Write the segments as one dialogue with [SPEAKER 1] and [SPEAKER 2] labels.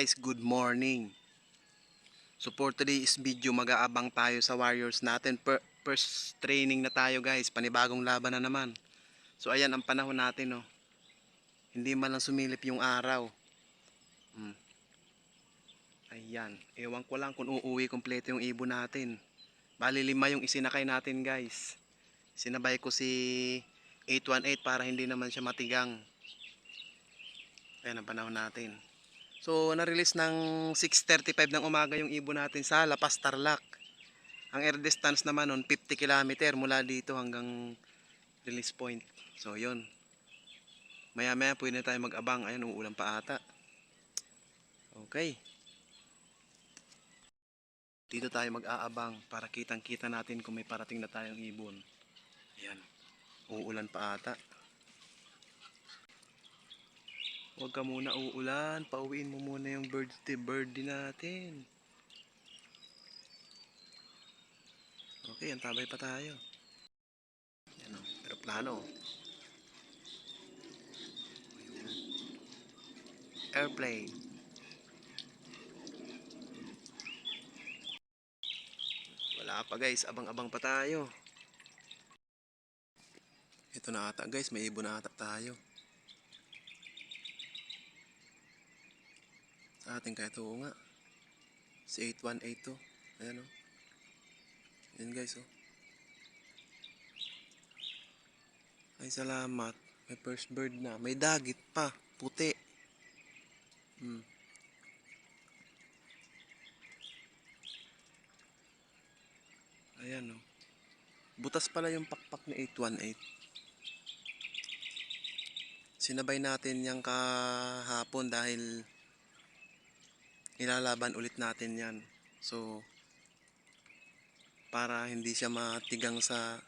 [SPEAKER 1] guys, good morning. So for today's video, mag-aabang tayo sa Warriors natin. Per- first training na tayo guys, panibagong laban na naman. So ayan ang panahon natin oh. Hindi man lang sumilip yung araw. Hmm. Ayan, ewan ko lang kung uuwi kompleto yung ibon natin. Bali lima yung isinakay natin guys. Sinabay ko si 818 para hindi naman siya matigang. Ayan ang panahon natin. So, na-release ng 6.35 ng umaga yung ibon natin sa La Paz, Tarlac. Ang air distance naman nun, 50 km mula dito hanggang release point. So, yun. Maya-maya pwede na tayo mag-abang. Ayan, uulan pa ata. Okay. Dito tayo mag-aabang para kitang-kita natin kung may parating na tayong ibon. Ayan. Uulan pa ata. Huwag ka muna uulan. Pauwiin mo muna yung birthday birdie natin. Okay, antabay pa tayo. Yan o, aeroplano. Ayun. Airplane. Wala pa guys, abang-abang pa tayo. Ito na ata guys, may ibon na ata tayo. Sa ating kaya ito nga. Si 818 to. Ayan o. Ayan guys o. Ay salamat. May first bird na. May dagit pa. Puti. Hmm. Ayan o. Butas pala yung pakpak ni 818. Sinabay natin yung kahapon dahil ilalaban ulit natin yan. So, para hindi siya matigang sa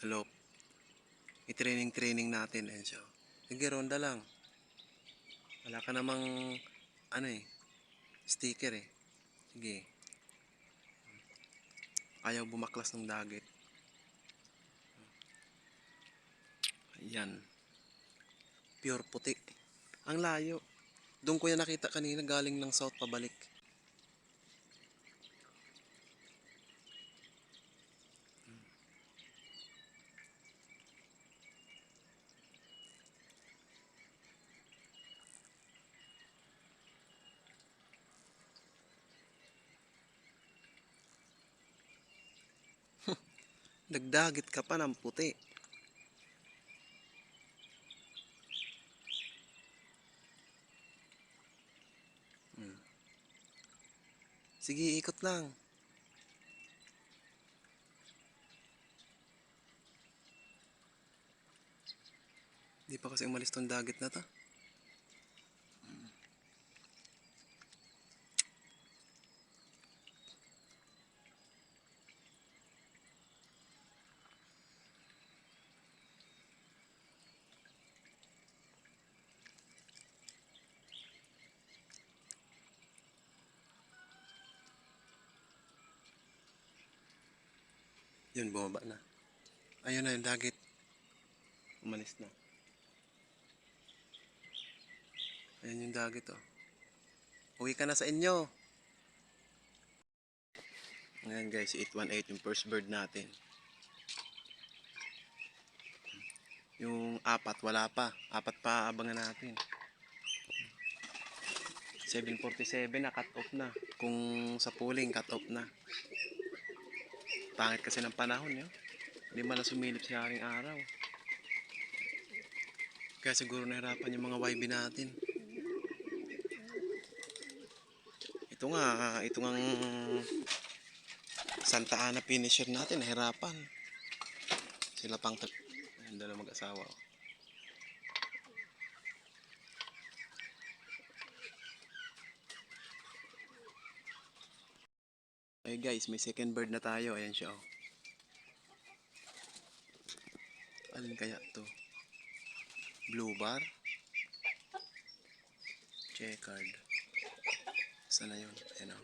[SPEAKER 1] alop, i-training-training natin. Ayan siya. Sige, ronda lang. Wala ka namang, ano eh, sticker eh. Sige. Ayaw bumaklas ng dagit. Ayan. Pure puti. Ang layo. Doon ko yan nakita kanina galing ng south pabalik. Nagdagit ka pa ng puti. Sige, ikot lang. Di pa kasi umalis tong dagit na to. Yun, bumaba na. Ayun na yung dagit. Umalis na. Ayan yung dagit oh. Uwi ka na sa inyo. Ayan guys, 818 yung first bird natin. Yung apat, wala pa. Apat pa abangan natin. 747 na, cut off na. Kung sa pooling, cut off na. Pangit kasi ng panahon yun. Hindi man na sumilip sa aking araw. Kaya siguro nahirapan yung mga YB natin. Ito nga, ito nga Santa Ana finisher natin, nahirapan. Sila pang dalawa mag-asawa. oh. Ay guys, may second bird na tayo. Ayan siya oh. Alin kaya to? Blue bar? Checkered. Sana yun? Ayan oh.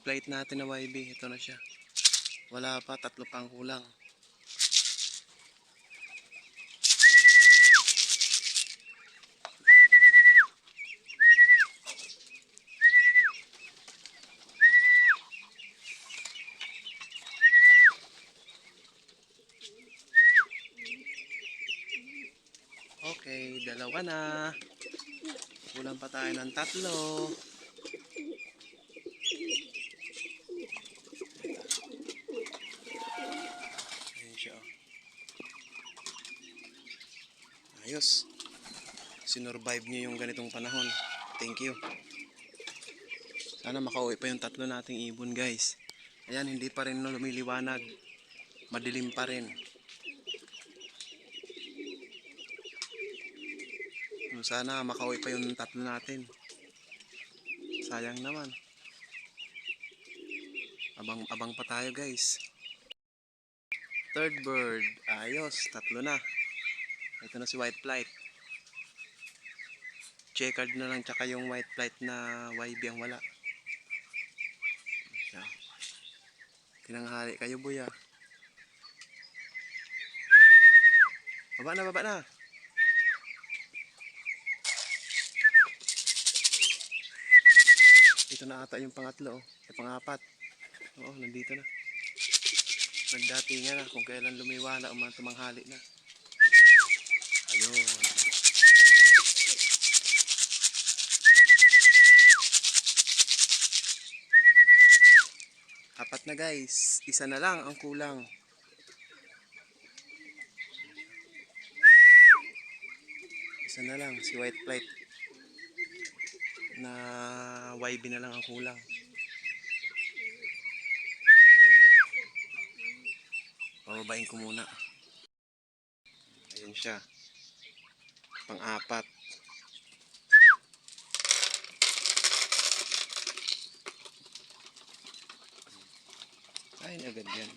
[SPEAKER 1] Flight natin na YB. Ito na siya. Wala pa, tatlo pang kulang. Okay, dalawa na. Kulang pa tayo ng tatlo. Ayun siya. oh. Ayos. Sinurvive niyo yung ganitong panahon. Thank you. Sana makauwi pa yung tatlo nating ibon guys. Ayan, hindi pa rin lumiliwanag. Madilim pa rin. Sana makauwi pa yung tatlo natin. Sayang naman. Abang abang pa tayo guys. Third bird. Ayos, tatlo na. Ito na si white flight. Checkered na lang tsaka yung white flight na YB ang wala. Siya. Tinanghali kayo buya. Baba na, baba na. Ito na ata yung pangatlo, oh. Yung pangapat. Oo, nandito na. Nagdatingan na kung kailan lumiwala o man tumanghali na. Apat na guys. Isa na lang ang kulang. Isa na lang si white flight na YB na lang ang kulang. Pababain ko muna. Ayun siya. Pang-apat. Ayun agad yan.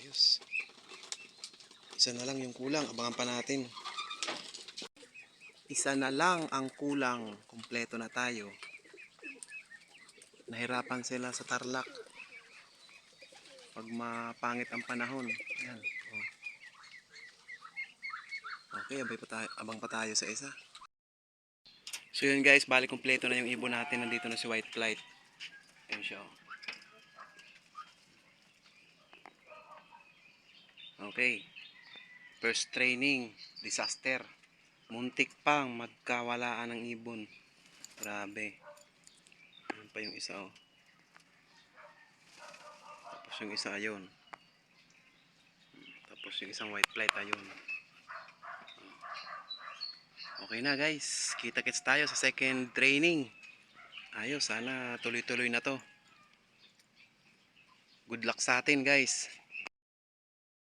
[SPEAKER 1] Ayos. Isa na lang yung kulang. Abangan pa natin. Isa na lang ang kulang. Kompleto na tayo. Nahirapan sila sa tarlak. Pag mapangit ang panahon. Ayan. Oh. Okay, abay pa tayo, abang pa tayo sa isa. So yun guys, bali kompleto na yung ibon natin. Nandito na si White Flight. Ayun siya. oh. Okay. First training, disaster. Muntik pang magkawalaan ng ibon. Grabe. Ayun pa yung isa oh. Tapos yung isa ayun. Tapos yung isang white flight ayun. Okay na guys. Kita-kits tayo sa second training. Ayos, sana tuloy-tuloy na to. Good luck sa atin guys.